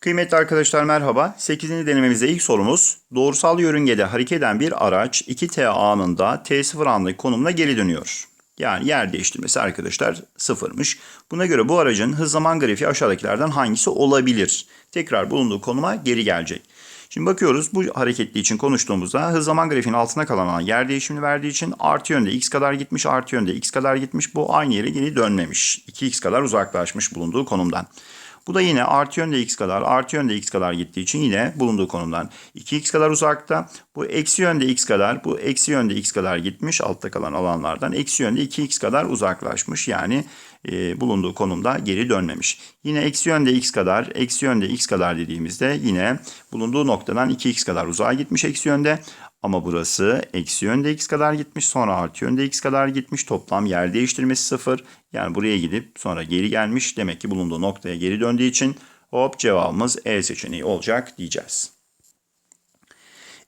Kıymetli arkadaşlar merhaba. 8. denememizde ilk sorumuz doğrusal yörüngede hareket eden bir araç 2T anında T0 anındaki konumuna geri dönüyor. Yani yer değiştirmesi arkadaşlar sıfırmış. Buna göre bu aracın hız zaman grafiği aşağıdakilerden hangisi olabilir? Tekrar bulunduğu konuma geri gelecek. Şimdi bakıyoruz bu hareketli için konuştuğumuzda hız zaman grafiğinin altına kalan alan yer değişimini verdiği için artı yönde x kadar gitmiş artı yönde x kadar gitmiş bu aynı yere geri dönmemiş. 2x kadar uzaklaşmış bulunduğu konumdan. Bu da yine artı yönde x kadar, artı yönde x kadar gittiği için yine bulunduğu konumdan 2x kadar uzakta. Bu eksi yönde x kadar, bu eksi yönde x kadar gitmiş altta kalan alanlardan. Eksi yönde 2x kadar uzaklaşmış. Yani e, bulunduğu konumda geri dönmemiş. Yine eksi yönde x kadar, eksi yönde x kadar dediğimizde yine bulunduğu noktadan 2x kadar uzağa gitmiş eksi yönde. Ama burası eksi yönde x kadar gitmiş sonra artı yönde x kadar gitmiş. Toplam yer değiştirmesi sıfır. Yani buraya gidip sonra geri gelmiş. Demek ki bulunduğu noktaya geri döndüğü için hop cevabımız E seçeneği olacak diyeceğiz.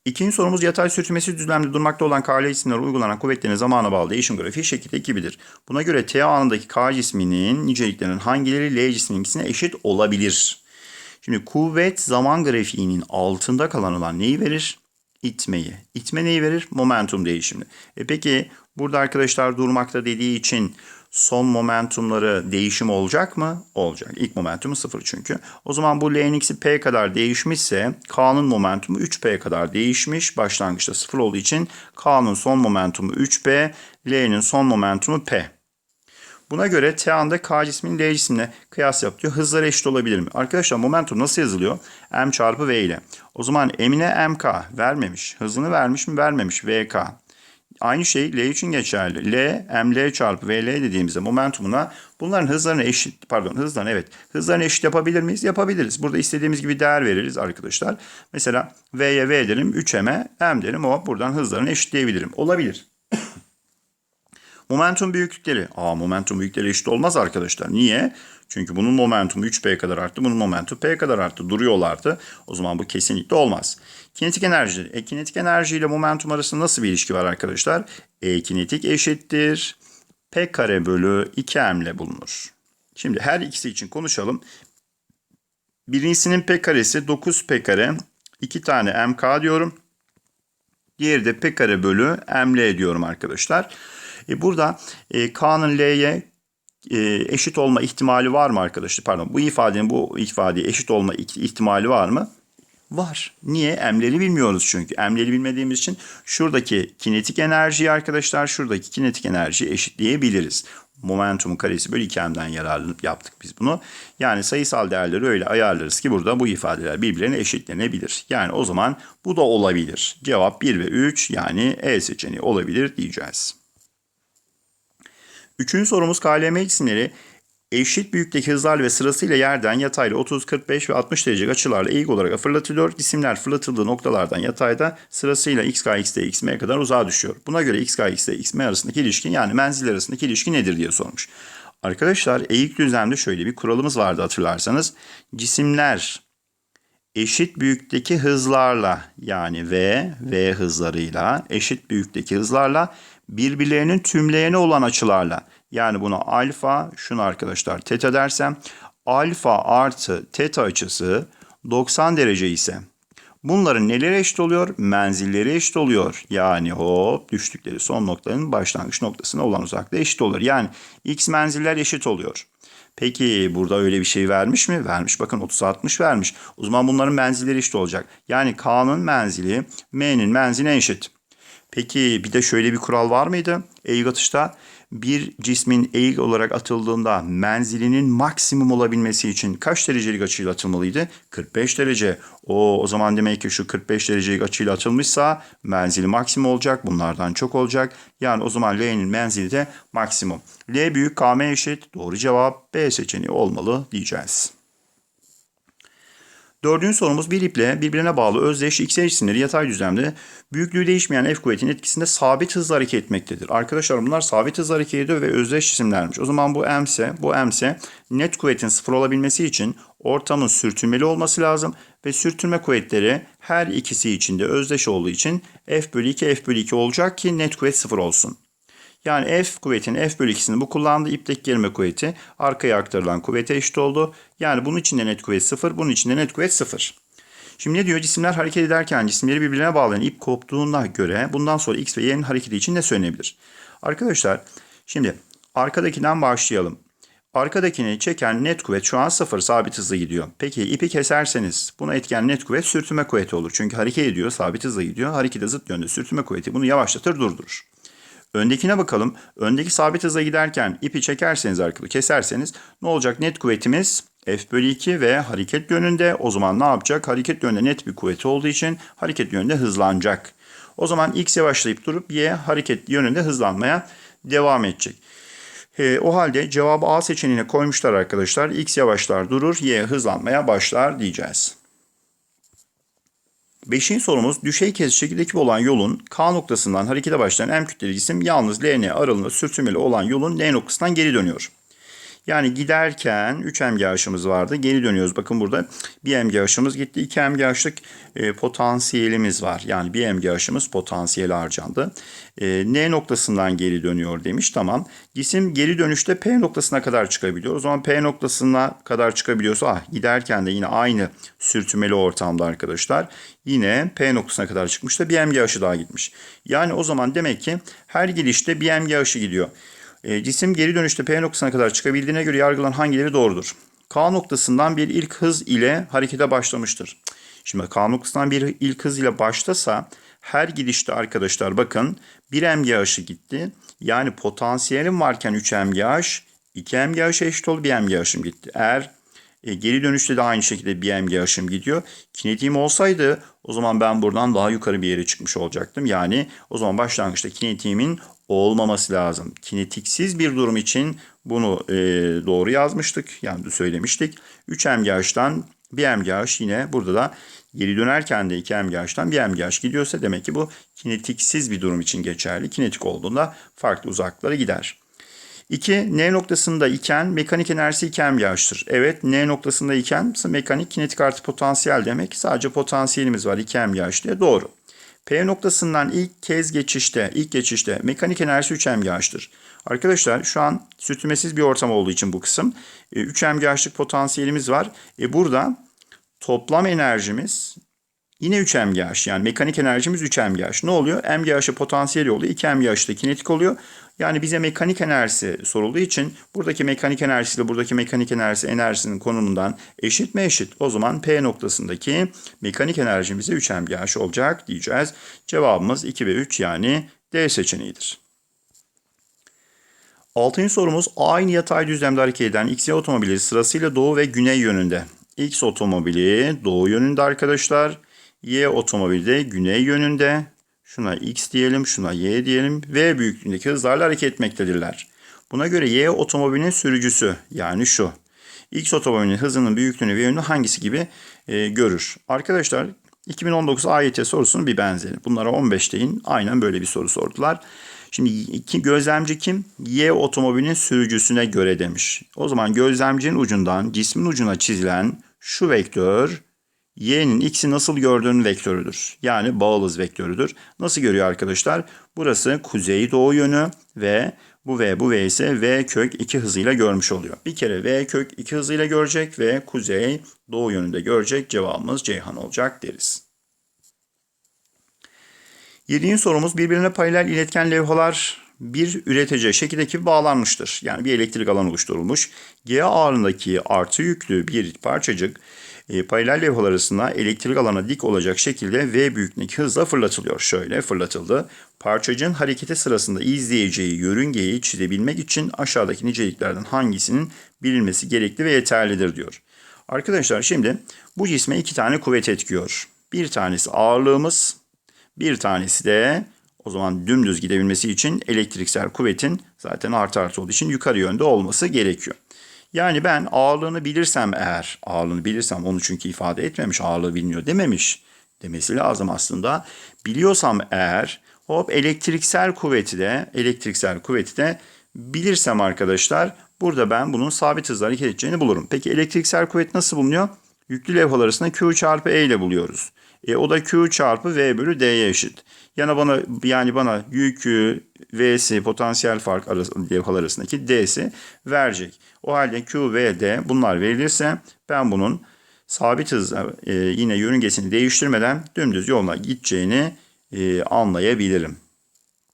İkinci sorumuz yatay sürtünmesi düzlemde durmakta olan K cisimlere uygulanan kuvvetlerin zamana bağlı değişim grafiği şekilde 2'bidir. Buna göre T anındaki K cisminin niceliklerinin hangileri L cismininkisine eşit olabilir? Şimdi kuvvet zaman grafiğinin altında kalan olan neyi verir? İtmeyi. İtme neyi verir? Momentum değişimini. E peki burada arkadaşlar durmakta dediği için son momentumları değişim olacak mı? Olacak. İlk momentumu sıfır çünkü. O zaman bu L'nin P kadar değişmişse K'nın momentumu 3P kadar değişmiş. Başlangıçta sıfır olduğu için K'nın son momentumu 3P, L'nin son momentumu P. Buna göre T anda K cisminin L cismine kıyas yap diyor. Hızları eşit olabilir mi? Arkadaşlar momentum nasıl yazılıyor? M çarpı V ile. O zaman M'ine MK vermemiş. Hızını vermiş mi? Vermemiş. VK. Aynı şey L için geçerli. L, ML çarpı VL dediğimizde momentumuna bunların hızlarını eşit, pardon hızlarını evet, hızlarını eşit yapabilir miyiz? Yapabiliriz. Burada istediğimiz gibi değer veririz arkadaşlar. Mesela V'ye V derim, 3M'e M derim. O buradan hızlarını eşitleyebilirim. Olabilir. Momentum büyüklükleri. Aa momentum büyüklükleri eşit olmaz arkadaşlar. Niye? Çünkü bunun momentumu 3P kadar arttı. Bunun momentumu P kadar arttı. Duruyorlardı. O zaman bu kesinlikle olmaz. Kinetik enerji. E, kinetik enerji ile momentum arasında nasıl bir ilişki var arkadaşlar? E kinetik eşittir. P kare bölü 2M ile bulunur. Şimdi her ikisi için konuşalım. Birincisinin P karesi 9P kare. 2 tane MK diyorum. Diğeri de P kare bölü ML diyorum arkadaşlar. E burada e, K'nın L'ye e, eşit olma ihtimali var mı arkadaşlar? Pardon bu ifadenin bu ifadeye eşit olma ihtimali var mı? Var. Niye? Emleri bilmiyoruz çünkü. Emleri bilmediğimiz için şuradaki kinetik enerjiyi arkadaşlar şuradaki kinetik enerjiyi eşitleyebiliriz. Momentumun karesi bölü 2m'den yararlanıp yaptık biz bunu. Yani sayısal değerleri öyle ayarlarız ki burada bu ifadeler birbirine eşitlenebilir. Yani o zaman bu da olabilir. Cevap 1 ve 3 yani E seçeneği olabilir diyeceğiz. Üçüncü sorumuz KLM cisimleri eşit büyüklükteki hızlarla ve sırasıyla yerden yatayla 30, 45 ve 60 derece açılarla eğik olarak fırlatılıyor. Cisimler fırlatıldığı noktalardan yatayda sırasıyla xk, xt, xm'ye kadar uzağa düşüyor. Buna göre xk, xt, xm arasındaki ilişki yani menzil arasındaki ilişki nedir diye sormuş. Arkadaşlar eğik düzlemde şöyle bir kuralımız vardı hatırlarsanız. Cisimler eşit büyüklükteki hızlarla yani v, v hızlarıyla eşit büyüklükteki hızlarla birbirlerinin tümleyeni olan açılarla yani buna alfa şunu arkadaşlar teta dersem alfa artı teta açısı 90 derece ise bunların neleri eşit oluyor? Menzilleri eşit oluyor. Yani hop düştükleri son noktanın başlangıç noktasına olan uzaklığı eşit olur. Yani x menziller eşit oluyor. Peki burada öyle bir şey vermiş mi? Vermiş. Bakın 30-60 vermiş. O zaman bunların menzilleri eşit olacak. Yani K'nın menzili M'nin menziline eşit. Peki bir de şöyle bir kural var mıydı eğik atışta? Bir cismin eğik olarak atıldığında menzilinin maksimum olabilmesi için kaç derecelik açıyla atılmalıydı? 45 derece. O, o zaman demek ki şu 45 derecelik açıyla atılmışsa menzili maksimum olacak. Bunlardan çok olacak. Yani o zaman L'nin menzili de maksimum. L büyük KM eşit. Doğru cevap B seçeneği olmalı diyeceğiz. Dördüncü sorumuz bir iple birbirine bağlı özdeş x cisimleri yatay düzlemde büyüklüğü değişmeyen F kuvvetinin etkisinde sabit hızla hareket etmektedir. Arkadaşlar bunlar sabit hızla hareket ediyor ve özdeş cisimlermiş. O zaman bu M ise bu M ise net kuvvetin sıfır olabilmesi için ortamın sürtünmeli olması lazım ve sürtünme kuvvetleri her ikisi içinde özdeş olduğu için F bölü 2 F bölü 2 olacak ki net kuvvet sıfır olsun. Yani F kuvvetinin F bölü 2'sini bu kullandı. İpteki gerilme kuvveti arkaya aktarılan kuvvete eşit oldu. Yani bunun içinde net kuvvet 0, bunun içinde net kuvvet 0. Şimdi ne diyor? Cisimler hareket ederken cisimleri birbirine bağlayan ip koptuğuna göre bundan sonra X ve Y'nin hareketi için ne söylenebilir? Arkadaşlar şimdi arkadakinden başlayalım. Arkadakini çeken net kuvvet şu an sıfır sabit hızla gidiyor. Peki ipi keserseniz buna etken net kuvvet sürtünme kuvveti olur. Çünkü hareket ediyor sabit hızla gidiyor. Harekete zıt yönde sürtünme kuvveti bunu yavaşlatır durdurur. Öndekine bakalım. Öndeki sabit hızla giderken ipi çekerseniz arkalı keserseniz ne olacak? Net kuvvetimiz F bölü 2 ve hareket yönünde. O zaman ne yapacak? Hareket yönünde net bir kuvveti olduğu için hareket yönünde hızlanacak. O zaman X yavaşlayıp durup Y hareket yönünde hızlanmaya devam edecek. E, o halde cevabı A seçeneğine koymuşlar arkadaşlar. X yavaşlar durur, Y hızlanmaya başlar diyeceğiz. Beşinci sorumuz düşey kesişe gibi olan yolun K noktasından harekete başlayan M kütleli cisim yalnız LN aralığında sürtünmeli olan yolun L noktasından geri dönüyor. Yani giderken 3 MGH'ımız vardı. Geri dönüyoruz. Bakın burada 1 MGH'ımız gitti. 2 MGH'lık e, potansiyelimiz var. Yani 1 MGH'ımız potansiyel harcandı. E, N noktasından geri dönüyor demiş. Tamam. Cisim geri dönüşte P noktasına kadar çıkabiliyor. O zaman P noktasına kadar çıkabiliyorsa ah, giderken de yine aynı sürtünmeli ortamda arkadaşlar. Yine P noktasına kadar çıkmış da 1 MGH'ı daha gitmiş. Yani o zaman demek ki her gidişte 1 MGH'ı gidiyor. E, cisim geri dönüşte P noktasına kadar çıkabildiğine göre yargılanan hangileri doğrudur? K noktasından bir ilk hız ile harekete başlamıştır. Şimdi K noktasından bir ilk hız ile başlasa her gidişte arkadaşlar bakın 1 MGH'ı gitti. Yani potansiyelim varken 3 MGH, 2 MGH eşit oldu 1 MGH'ım gitti. Eğer e, geri dönüşte de aynı şekilde 1 MGH'ım gidiyor. Kinetiğim olsaydı o zaman ben buradan daha yukarı bir yere çıkmış olacaktım. Yani o zaman başlangıçta kinetiğimin olmaması lazım. Kinetiksiz bir durum için bunu e, doğru yazmıştık. Yani söylemiştik. 3 MGH'dan 1 MGH yine burada da geri dönerken de 2 MGH'dan 1 MGH gidiyorsa demek ki bu kinetiksiz bir durum için geçerli. Kinetik olduğunda farklı uzaklara gider. 2. N noktasında iken mekanik enerjisi 2 MGH'tır. Evet N noktasında iken mekanik kinetik artı potansiyel demek. Sadece potansiyelimiz var 2 MGH diye doğru. P noktasından ilk kez geçişte, ilk geçişte mekanik enerjisi 3 MGH'tır. Arkadaşlar şu an sürtünmesiz bir ortam olduğu için bu kısım 3 MGH'lık potansiyelimiz var. E burada toplam enerjimiz yine 3 MGH yani mekanik enerjimiz 3 MGH. Ne oluyor? MGH'ı potansiyeli oluyor. 2 MGH da kinetik oluyor. Yani bize mekanik enerjisi sorulduğu için buradaki mekanik enerjisiyle buradaki mekanik enerjisi enerjisinin konumundan eşit mi eşit? O zaman P noktasındaki mekanik enerjimize 3 MGH olacak diyeceğiz. Cevabımız 2 ve 3 yani D seçeneğidir. Altıncı sorumuz aynı yatay düzlemde hareket eden XY otomobili sırasıyla doğu ve güney yönünde. X otomobili doğu yönünde arkadaşlar. Y otomobili de güney yönünde. Şuna X diyelim, şuna Y diyelim. V büyüklüğündeki hızlarla hareket etmektedirler. Buna göre Y otomobilinin sürücüsü yani şu. X otomobilinin hızının büyüklüğünü ve yönünü hangisi gibi e, görür? Arkadaşlar 2019 AYT sorusunun bir benzeri. Bunlara 15 deyin. Aynen böyle bir soru sordular. Şimdi iki, gözlemci kim? Y otomobilinin sürücüsüne göre demiş. O zaman gözlemcinin ucundan cismin ucuna çizilen şu vektör y'nin x'i nasıl gördüğünün vektörüdür. Yani bağlı vektörüdür. Nasıl görüyor arkadaşlar? Burası kuzey doğu yönü ve bu v bu v ise v kök 2 hızıyla görmüş oluyor. Bir kere v kök 2 hızıyla görecek ve kuzey doğu yönünde görecek. Cevabımız Ceyhan olacak deriz. Yediğin sorumuz birbirine paralel iletken levhalar bir üreteceği şekildeki bağlanmıştır. Yani bir elektrik alanı oluşturulmuş. G ağırlığındaki artı yüklü bir parçacık e, paralel levhalar arasında elektrik alana dik olacak şekilde V büyüklüğündeki hızla fırlatılıyor. Şöyle fırlatıldı. Parçacığın hareketi sırasında izleyeceği yörüngeyi çizebilmek için aşağıdaki niceliklerden hangisinin bilinmesi gerekli ve yeterlidir diyor. Arkadaşlar şimdi bu cisme iki tane kuvvet etkiyor. Bir tanesi ağırlığımız, bir tanesi de o zaman dümdüz gidebilmesi için elektriksel kuvvetin zaten artı artı olduğu için yukarı yönde olması gerekiyor. Yani ben ağırlığını bilirsem eğer, ağırlığını bilirsem onu çünkü ifade etmemiş, ağırlığı bilmiyor dememiş demesi lazım aslında. Biliyorsam eğer hop elektriksel kuvveti de, elektriksel kuvveti de bilirsem arkadaşlar burada ben bunun sabit hızla hareket edeceğini bulurum. Peki elektriksel kuvvet nasıl bulunuyor? Yüklü levhalar arasında Q çarpı E ile buluyoruz. E, o da Q çarpı V bölü D'ye eşit. Yani bana yani bana yükü, V'si, potansiyel fark levhalar arasındaki D'si verecek. O halde Q, V, D bunlar verilirse ben bunun sabit hızla e, yine yörüngesini değiştirmeden dümdüz yoluna gideceğini e, anlayabilirim.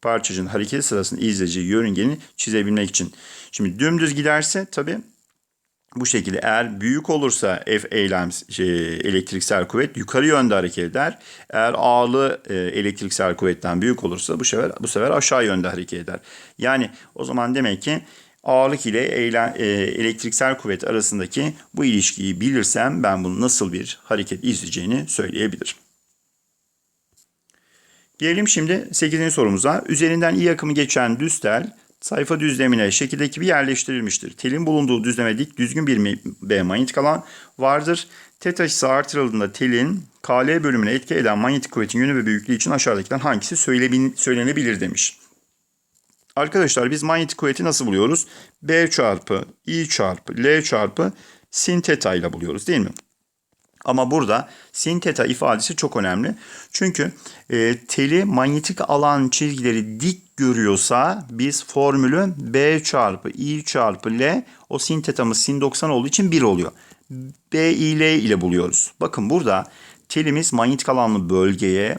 Parçacığın hareket sırasında izleyeceği yörüngeni çizebilmek için. Şimdi dümdüz giderse tabii bu şekilde eğer büyük olursa F eylem şey, elektriksel kuvvet yukarı yönde hareket eder. Eğer ağırlığı e, elektriksel kuvvetten büyük olursa bu sefer bu sefer aşağı yönde hareket eder. Yani o zaman demek ki ağırlık ile eylem, e, elektriksel kuvvet arasındaki bu ilişkiyi bilirsem ben bunun nasıl bir hareket izleyeceğini söyleyebilirim. Gelelim şimdi 8. sorumuza. Üzerinden iyi akımı geçen düz tel sayfa düzlemine şekildeki gibi yerleştirilmiştir. Telin bulunduğu düzleme dik düzgün bir B manyetik alan vardır. Tet açısı artırıldığında telin KL bölümüne etki eden manyetik kuvvetin yönü ve büyüklüğü için aşağıdakilerden hangisi söylenebilir demiş. Arkadaşlar biz manyetik kuvveti nasıl buluyoruz? B çarpı I çarpı L çarpı sin teta ile buluyoruz değil mi? Ama burada sin teta ifadesi çok önemli. Çünkü e, teli manyetik alan çizgileri dik görüyorsa biz formülü B çarpı I çarpı L o sin tetamız sin 90 olduğu için 1 oluyor. B I L ile buluyoruz. Bakın burada telimiz manyetik alanlı bölgeye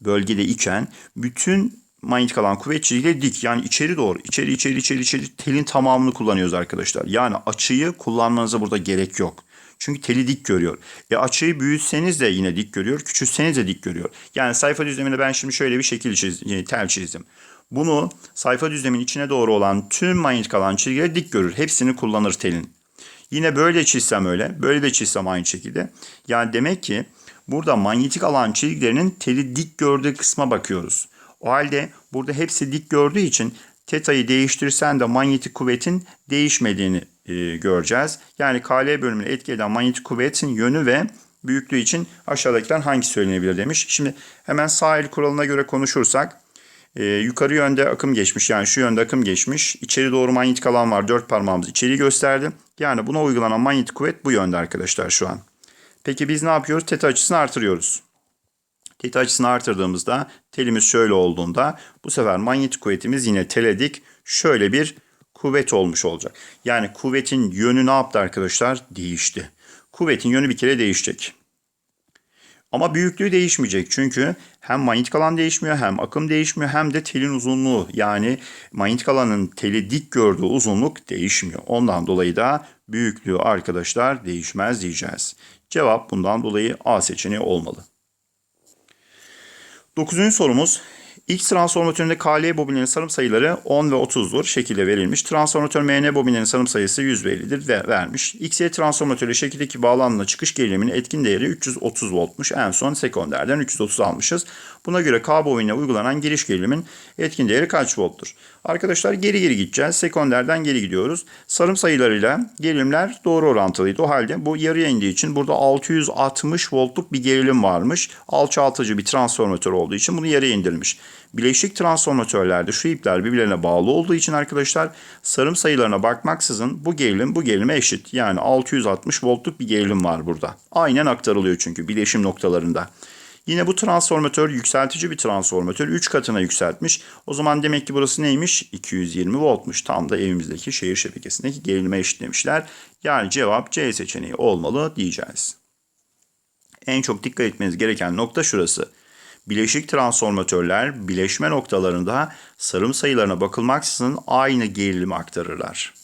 bölgede iken bütün manyetik alan kuvvet çizgileri dik. Yani içeri doğru. içeri içeri içeri içeri telin tamamını kullanıyoruz arkadaşlar. Yani açıyı kullanmanıza burada gerek yok. Çünkü teli dik görüyor. E açıyı büyütseniz de yine dik görüyor. Küçültseniz de dik görüyor. Yani sayfa düzleminde ben şimdi şöyle bir şekil çiz, yani tel çizdim. Bunu sayfa düzlemin içine doğru olan tüm manyetik alan çizgileri dik görür. Hepsini kullanır telin. Yine böyle çizsem öyle. Böyle de çizsem aynı şekilde. Yani demek ki burada manyetik alan çizgilerinin teli dik gördüğü kısma bakıyoruz. O halde burada hepsi dik gördüğü için teta'yı değiştirsen de manyetik kuvvetin değişmediğini e, göreceğiz. Yani KL bölümüne etki eden manyetik kuvvetin yönü ve büyüklüğü için aşağıdakiler hangi söylenebilir demiş. Şimdi hemen sağ el kuralına göre konuşursak e, yukarı yönde akım geçmiş yani şu yönde akım geçmiş. İçeri doğru manyetik alan var. Dört parmağımız içeri gösterdi. Yani buna uygulanan manyetik kuvvet bu yönde arkadaşlar şu an. Peki biz ne yapıyoruz? Teta açısını artırıyoruz. Teta açısını artırdığımızda telimiz şöyle olduğunda bu sefer manyetik kuvvetimiz yine tele dik şöyle bir kuvvet olmuş olacak. Yani kuvvetin yönü ne yaptı arkadaşlar? Değişti. Kuvvetin yönü bir kere değişecek. Ama büyüklüğü değişmeyecek. Çünkü hem manyetik alan değişmiyor hem akım değişmiyor hem de telin uzunluğu yani manyetik alanın teli dik gördüğü uzunluk değişmiyor. Ondan dolayı da büyüklüğü arkadaşlar değişmez diyeceğiz. Cevap bundan dolayı A seçeneği olmalı. Dokuzuncu sorumuz X transformatöründe KL bobinlerin sarım sayıları 10 ve 30'dur şekilde verilmiş. Transformatör MN bobinlerin sarım sayısı 150'dir ve vermiş. XY transformatörü şekildeki bağlanma çıkış geriliminin etkin değeri 330 voltmuş. En son sekonderden 330 almışız. Buna göre K bobinine uygulanan giriş gerilimin etkin değeri kaç volttur? Arkadaşlar geri geri gideceğiz. Sekonderden geri gidiyoruz. Sarım sayılarıyla gerilimler doğru orantılıydı. O halde bu yarıya indiği için burada 660 voltluk bir gerilim varmış. Alçaltıcı bir transformatör olduğu için bunu yarıya indirmiş. Bileşik transformatörlerde şu ipler birbirlerine bağlı olduğu için arkadaşlar sarım sayılarına bakmaksızın bu gerilim bu gerilime eşit. Yani 660 voltluk bir gerilim var burada. Aynen aktarılıyor çünkü bileşim noktalarında. Yine bu transformatör yükseltici bir transformatör 3 katına yükseltmiş. O zaman demek ki burası neymiş? 220 voltmuş. Tam da evimizdeki şehir şebekesindeki gerilime eşitlemişler. Yani cevap C seçeneği olmalı diyeceğiz. En çok dikkat etmeniz gereken nokta şurası. Bileşik transformatörler bileşme noktalarında sarım sayılarına bakılmaksızın aynı gerilimi aktarırlar.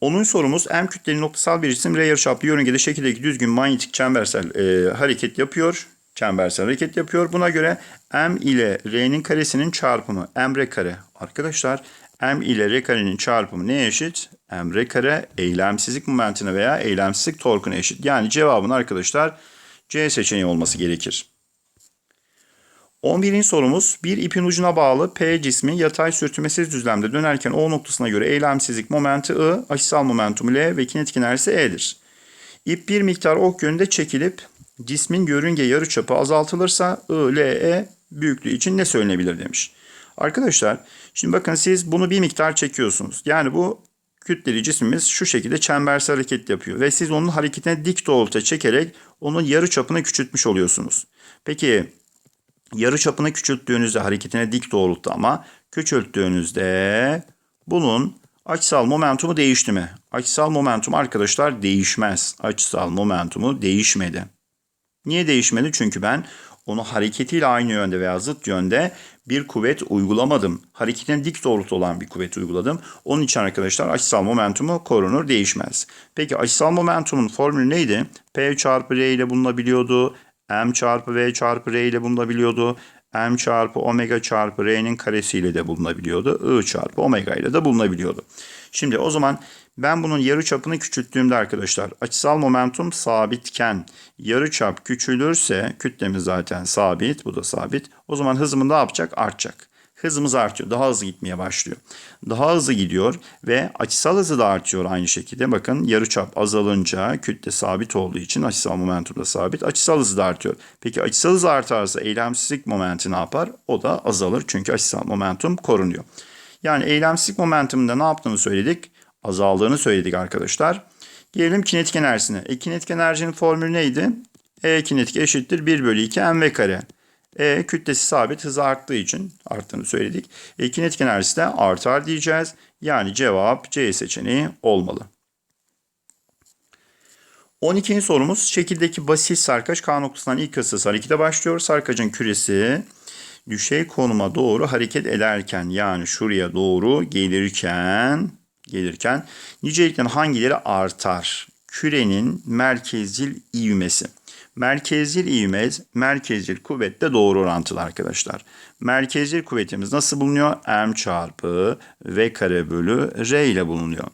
10. sorumuz M kütleli noktasal bir cisim R yarıçaplı yörüngede şekildeki düzgün manyetik çembersel e, hareket yapıyor. Çembersel hareket yapıyor. Buna göre M ile R'nin karesinin çarpımı M R kare. Arkadaşlar M ile R karenin çarpımı neye eşit? M R kare eylemsizlik momentine veya eylemsizlik torkuna eşit. Yani cevabın arkadaşlar C seçeneği olması gerekir. 11. sorumuz bir ipin ucuna bağlı P cismi yatay sürtünmesiz düzlemde dönerken O noktasına göre eylemsizlik momenti I, açısal momentum L ve kinetik enerjisi E'dir. İp bir miktar ok yönünde çekilip cismin yörünge yarıçapı azaltılırsa I, L, E büyüklüğü için ne söylenebilir demiş. Arkadaşlar şimdi bakın siz bunu bir miktar çekiyorsunuz. Yani bu kütleli cismimiz şu şekilde çembersel hareket yapıyor. Ve siz onun hareketine dik doğrultuda çekerek onun yarı çapını küçültmüş oluyorsunuz. Peki yarı çapını küçülttüğünüzde hareketine dik doğrultuda ama küçülttüğünüzde bunun açısal momentumu değişti mi? Açısal momentum arkadaşlar değişmez. Açısal momentumu değişmedi. Niye değişmedi? Çünkü ben onu hareketiyle aynı yönde veya zıt yönde bir kuvvet uygulamadım. Hareketine dik doğrultu olan bir kuvvet uyguladım. Onun için arkadaşlar açısal momentumu korunur, değişmez. Peki açısal momentumun formülü neydi? P çarpı R ile bulunabiliyordu. M çarpı V çarpı R ile bulunabiliyordu. M çarpı omega çarpı R'nin karesiyle de bulunabiliyordu. I çarpı omega ile de bulunabiliyordu. Şimdi o zaman ben bunun yarı çapını küçülttüğümde arkadaşlar açısal momentum sabitken yarı çap küçülürse kütlemiz zaten sabit bu da sabit. O zaman hızımı ne yapacak? Artacak. Hızımız artıyor. Daha hızlı gitmeye başlıyor. Daha hızlı gidiyor ve açısal hızı da artıyor aynı şekilde. Bakın yarıçap azalınca kütle sabit olduğu için açısal momentum da sabit. Açısal hızı da artıyor. Peki açısal hızı artarsa eylemsizlik momenti ne yapar? O da azalır çünkü açısal momentum korunuyor. Yani eylemsizlik momentumunda ne yaptığını söyledik? Azaldığını söyledik arkadaşlar. Gelelim kinetik enerjisine. E, kinetik enerjinin formülü neydi? E kinetik eşittir 1 bölü 2 mv kare. E kütlesi sabit hızı arttığı için arttığını söyledik. E, kinetik enerjisi de artar diyeceğiz. Yani cevap C seçeneği olmalı. 12. sorumuz şekildeki basit sarkaç K noktasından ilk hızsız harekete başlıyor. Sarkacın küresi düşey konuma doğru hareket ederken yani şuraya doğru gelirken gelirken nicelikten hangileri artar? Kürenin merkezcil ivmesi. Merkezcil ivme, merkezcil kuvvetle doğru orantılı arkadaşlar. Merkezcil kuvvetimiz nasıl bulunuyor? M çarpı V kare bölü R ile bulunuyor.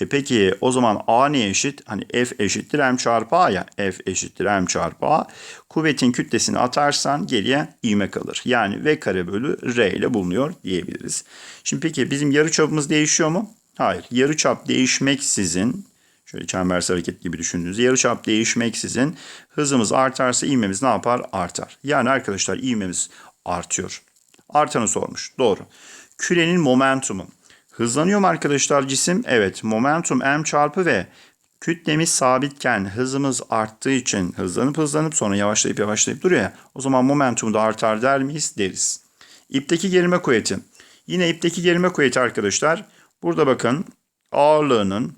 E peki o zaman A ne eşit? Hani F eşittir M çarpı A ya. F eşittir M çarpı A. Kuvvetin kütlesini atarsan geriye ivme kalır. Yani V kare bölü R ile bulunuyor diyebiliriz. Şimdi peki bizim yarıçapımız değişiyor mu? Hayır. Yarıçap değişmeksizin Şöyle çembersel hareket gibi düşündüğünüzde yarıçap değişmeksizin hızımız artarsa ivmemiz ne yapar? Artar. Yani arkadaşlar ivmemiz artıyor. Artanı sormuş. Doğru. Kürenin momentumu. Hızlanıyor mu arkadaşlar cisim? Evet. Momentum m çarpı v. Kütlemiz sabitken hızımız arttığı için hızlanıp hızlanıp sonra yavaşlayıp yavaşlayıp duruyor ya. O zaman momentum da artar der miyiz? Deriz. İpteki gerilme kuvveti. Yine ipteki gerilme kuvveti arkadaşlar. Burada bakın ağırlığının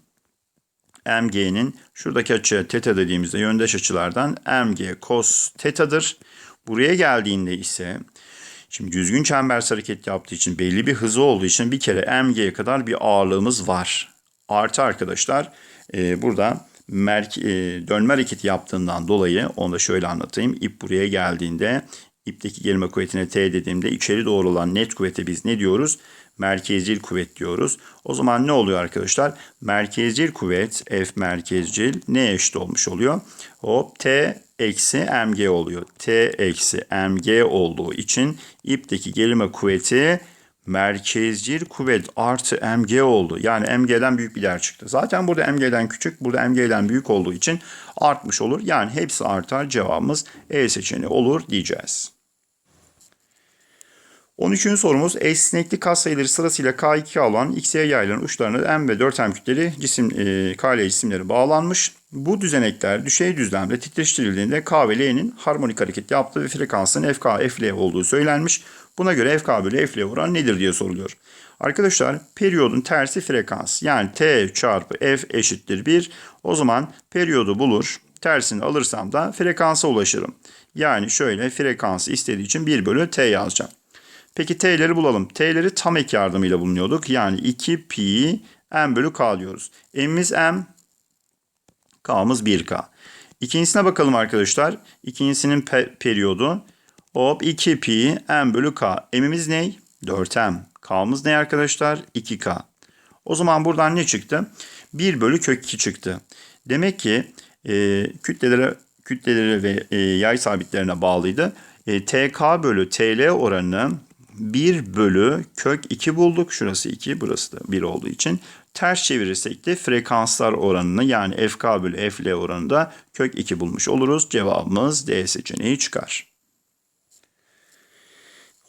mg'nin şuradaki açı teta dediğimizde yöndeş açılardan mg cos teta'dır. Buraya geldiğinde ise şimdi düzgün çembersel hareket yaptığı için belli bir hızı olduğu için bir kere mg'ye kadar bir ağırlığımız var. Artı arkadaşlar e, burada merke, e, dönme hareketi yaptığından dolayı onu da şöyle anlatayım. İp buraya geldiğinde ipteki gerilme kuvvetine T dediğimde içeri doğru olan net kuvvete biz ne diyoruz? Merkezcil kuvvet diyoruz. O zaman ne oluyor arkadaşlar? Merkezcil kuvvet F merkezcil ne eşit olmuş oluyor? Hop T eksi mg oluyor. T eksi mg olduğu için ipteki gerilme kuvveti merkezcil kuvvet artı mg oldu. Yani mg'den büyük bir değer çıktı. Zaten burada mg'den küçük, burada mg'den büyük olduğu için artmış olur. Yani hepsi artar. Cevabımız E seçeneği olur diyeceğiz. 13. sorumuz esnekli kas sayıları sırasıyla K2 alan X'ye yayılan uçlarına M ve 4M kütleli cisim e, KL cisimleri bağlanmış. Bu düzenekler düşey düzlemde titreştirildiğinde K ve L'nin harmonik hareket yaptığı ve frekansın FK, FL olduğu söylenmiş. Buna göre FK bölü FL oranı nedir diye soruluyor. Arkadaşlar periyodun tersi frekans yani T çarpı F eşittir 1. O zaman periyodu bulur. Tersini alırsam da frekansa ulaşırım. Yani şöyle frekansı istediği için 1 bölü T yazacağım. Peki t'leri bulalım. T'leri tam ek yardımıyla bulunuyorduk. Yani 2 pi m bölü k diyoruz. M'imiz m, k'mız 1k. İkincisine bakalım arkadaşlar. İkincisinin pe periyodu hop 2 pi m bölü k. M'imiz ne? 4m. K'mız ne arkadaşlar? 2k. O zaman buradan ne çıktı? 1 bölü kök 2 çıktı. Demek ki e, kütlelere kütlelere ve e, yay sabitlerine bağlıydı. E, TK bölü TL oranını 1 bölü kök 2 bulduk. Şurası 2, burası da 1 olduğu için. Ters çevirirsek de frekanslar oranını yani FK bölü FL oranında kök 2 bulmuş oluruz. Cevabımız D seçeneği çıkar.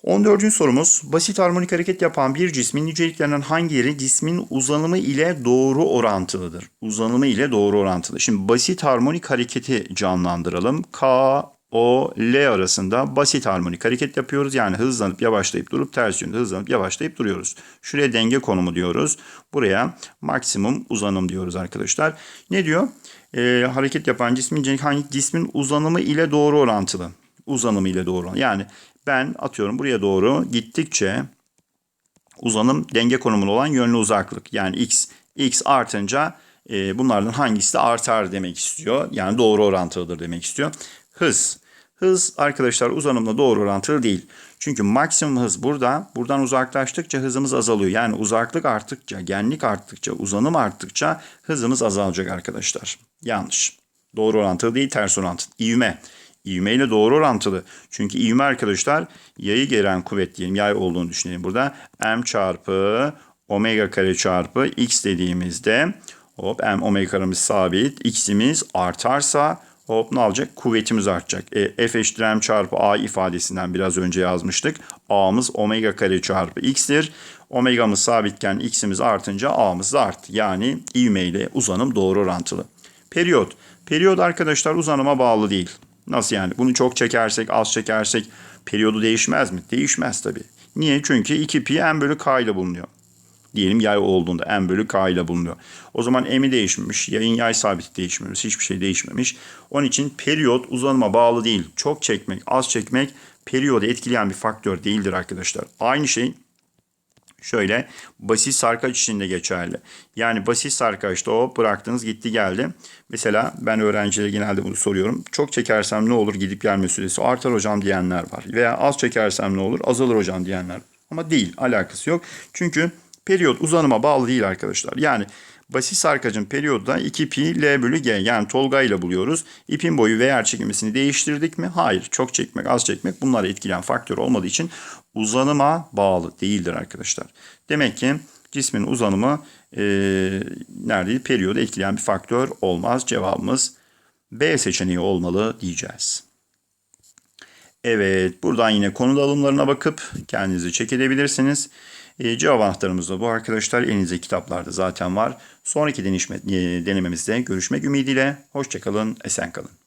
14. sorumuz basit harmonik hareket yapan bir cismin niceliklerinden hangileri cismin uzanımı ile doğru orantılıdır? Uzanımı ile doğru orantılı. Şimdi basit harmonik hareketi canlandıralım. K, O, L arasında basit harmonik hareket yapıyoruz. Yani hızlanıp yavaşlayıp durup ters yönde hızlanıp yavaşlayıp duruyoruz. Şuraya denge konumu diyoruz. Buraya maksimum uzanım diyoruz arkadaşlar. Ne diyor? Ee, hareket yapan cismin hangi cismin uzanımı ile doğru orantılı? Uzanımı ile doğru. Yani ben atıyorum buraya doğru gittikçe uzanım denge konumunda olan yönlü uzaklık. Yani x x artınca e, bunlardan hangisi de artar demek istiyor. Yani doğru orantılıdır demek istiyor. Hız. Hız arkadaşlar uzanımla doğru orantılı değil. Çünkü maksimum hız burada. Buradan uzaklaştıkça hızımız azalıyor. Yani uzaklık arttıkça, genlik arttıkça, uzanım arttıkça hızımız azalacak arkadaşlar. Yanlış. Doğru orantılı değil, ters orantılı. İvme. İvme ile doğru orantılı. Çünkü ivme arkadaşlar yayı geren kuvvet diyelim. Yay olduğunu düşünelim burada. M çarpı omega kare çarpı x dediğimizde hop m omega karemiz sabit. X'imiz artarsa hop ne olacak? Kuvvetimiz artacak. E, F eşittir m çarpı a ifadesinden biraz önce yazmıştık. A'mız omega kare çarpı x'tir. Omega'mız sabitken x'imiz artınca a'mız da arttı. Yani ivme ile uzanım doğru orantılı. Periyot. Periyot arkadaşlar uzanıma bağlı değil. Nasıl yani? Bunu çok çekersek, az çekersek periyodu değişmez mi? Değişmez tabii. Niye? Çünkü 2 pi m bölü k ile bulunuyor. Diyelim yay olduğunda m bölü k ile bulunuyor. O zaman m'i değişmemiş. Yayın yay sabiti değişmemiş. Hiçbir şey değişmemiş. Onun için periyot uzanıma bağlı değil. Çok çekmek, az çekmek periyodu etkileyen bir faktör değildir arkadaşlar. Aynı şey Şöyle basit sarkaç için de geçerli. Yani basit sarkaçta o bıraktınız gitti geldi. Mesela ben öğrencilere genelde bunu soruyorum. Çok çekersem ne olur gidip gelme süresi artar hocam diyenler var. Veya az çekersem ne olur azalır hocam diyenler. Ama değil alakası yok. Çünkü periyot uzanıma bağlı değil arkadaşlar. Yani basit sarkacın periyodu da 2 pi l bölü g yani Tolga ile buluyoruz. İpin boyu ve yer çekimini değiştirdik mi? Hayır. Çok çekmek, az çekmek bunlar etkileyen faktör olmadığı için uzanıma bağlı değildir arkadaşlar. Demek ki cismin uzanımı e, neredeydi? Periyodu etkileyen bir faktör olmaz. Cevabımız B seçeneği olmalı diyeceğiz. Evet, buradan yine konu dağılımlarına bakıp kendinizi çek edebilirsiniz. E, cevap anahtarımız da bu arkadaşlar. Elinizde kitaplarda zaten var. Sonraki denişme, e, denememizde görüşmek ümidiyle. Hoşçakalın, esen kalın.